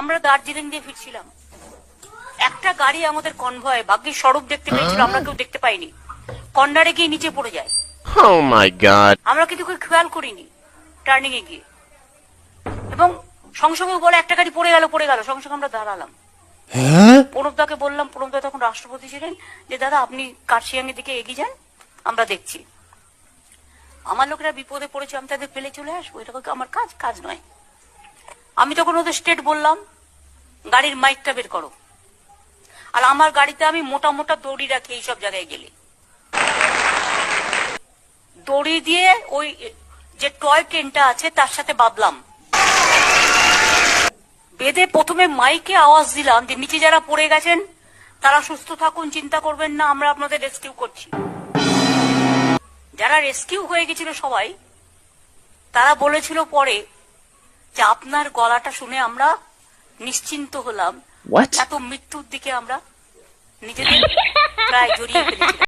আমরা দার্জিলিং দিয়ে ফিরছিলাম। একটা গাড়ি আমাদের কনভয় ভাগ্যের স্বরূপ দেখতে পেয়েছিল আমরা কেউ দেখতে পাইনি। কর্নারে গিয়ে নিচে পড়ে যায়। Oh. আমরা কিন্তু কেউ খেয়াল করিনি টার্নিং এ গিয়ে। এবং সঙ্গে সঙ্গে বলে একটা গাড়ি পড়ে গেল পড়ে গেল সঙ্গে সঙ্গে আমরা দাঁড়ালাম। প্রণবদাকে বললাম প্রণবদা তখন রাষ্ট্রপতি ছিলেন যে দাদা আপনি কার্শিয়াং এর দিকে এগিয়ে যান আমরা দেখছি। আমার লোকেরা বিপদে পড়েছে আমি তাদের ফেলে চলে আসব এটা আমার কাজ কাজ নয়। আমি তখন ওদের স্টেট বললাম, গাড়ির মাইকটা বের করো। আর আমার গাড়িতে আমি মোটা মোটা দড়ি রাখি এইসব জায়গায় গেলে। দড়ি দিয়ে ওই যে টয় ট্রেনটা আছে, তার সাথে বাঁধলাম। বেঁধে প্রথমে মাইকে আওয়াজ দিলাম যে নিচে যারা পড়ে গেছেন, তারা সুস্থ থাকুন, চিন্তা করবেন না, আমরা আপনাদের রেস্কিউ করছি। যারা রেস্কিউ হয়ে গেছিল সবাই, তারা বলেছিল পরে যে আপনার গলাটা শুনে আমরা নিশ্চিন্ত হলাম। এত মৃত্যুর দিকে আমরা নিজেদের প্রায় জড়িয়ে ফেলেছিলাম।